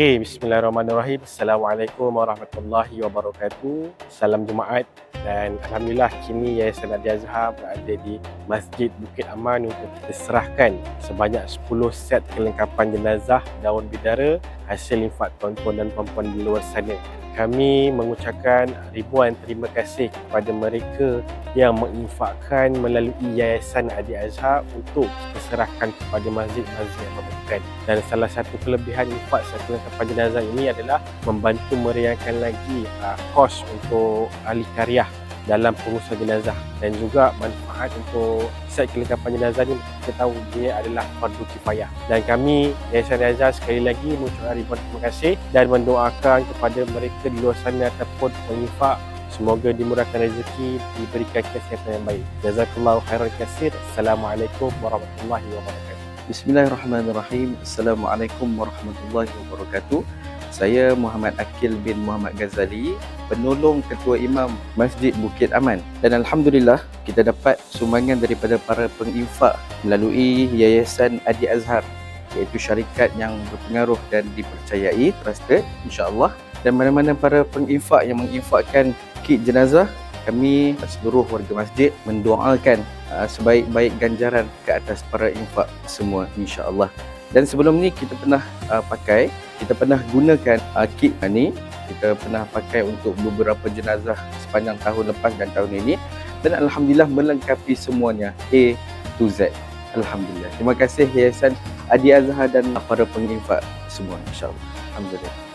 Okey, bismillahirrahmanirrahim. Assalamualaikum warahmatullahi wabarakatuh. Salam Jumaat dan Alhamdulillah kini Yayasan Adi Azhar berada di Masjid Bukit Aman untuk kita serahkan sebanyak 10 set kelengkapan jenazah daun bidara hasil infak tuan-tuan dan puan-puan di luar sana. Kami mengucapkan ribuan terima kasih kepada mereka yang menginfakkan melalui Yayasan Adi Azhar untuk diserahkan kepada masjid-masjid yang memerlukan. Dan salah satu kelebihan infak satu kelengkapan jenazah ini adalah membantu meriangkan lagi uh, kos untuk ahli karyah dalam pengurusan jenazah dan juga manfaat untuk set kelengkapan jenazah ni kita tahu dia adalah fardu kifayah dan kami Yayasan Azhar sekali lagi mengucapkan ribuan terima kasih dan mendoakan kepada mereka di luar sana ataupun pengifak Semoga dimurahkan rezeki, diberikan kesihatan yang baik. Jazakallahu khairan kasir. Assalamualaikum warahmatullahi wabarakatuh. Bismillahirrahmanirrahim. Assalamualaikum warahmatullahi wabarakatuh. Saya Muhammad Akil bin Muhammad Ghazali, penolong Ketua Imam Masjid Bukit Aman. Dan Alhamdulillah, kita dapat sumbangan daripada para penginfak melalui Yayasan Adi Azhar iaitu syarikat yang berpengaruh dan dipercayai, trusted insyaAllah. Dan mana-mana para penginfak yang menginfakkan kit jenazah, kami seluruh warga masjid mendoakan uh, sebaik-baik ganjaran ke atas para infak semua insya-Allah. Dan sebelum ni kita pernah uh, pakai, kita pernah gunakan uh, kit ni, kita pernah pakai untuk beberapa jenazah sepanjang tahun lepas dan tahun ini dan alhamdulillah melengkapi semuanya A to Z. Alhamdulillah. Terima kasih Yayasan Adi Azhar dan para penginfak semua insya-Allah. Alhamdulillah.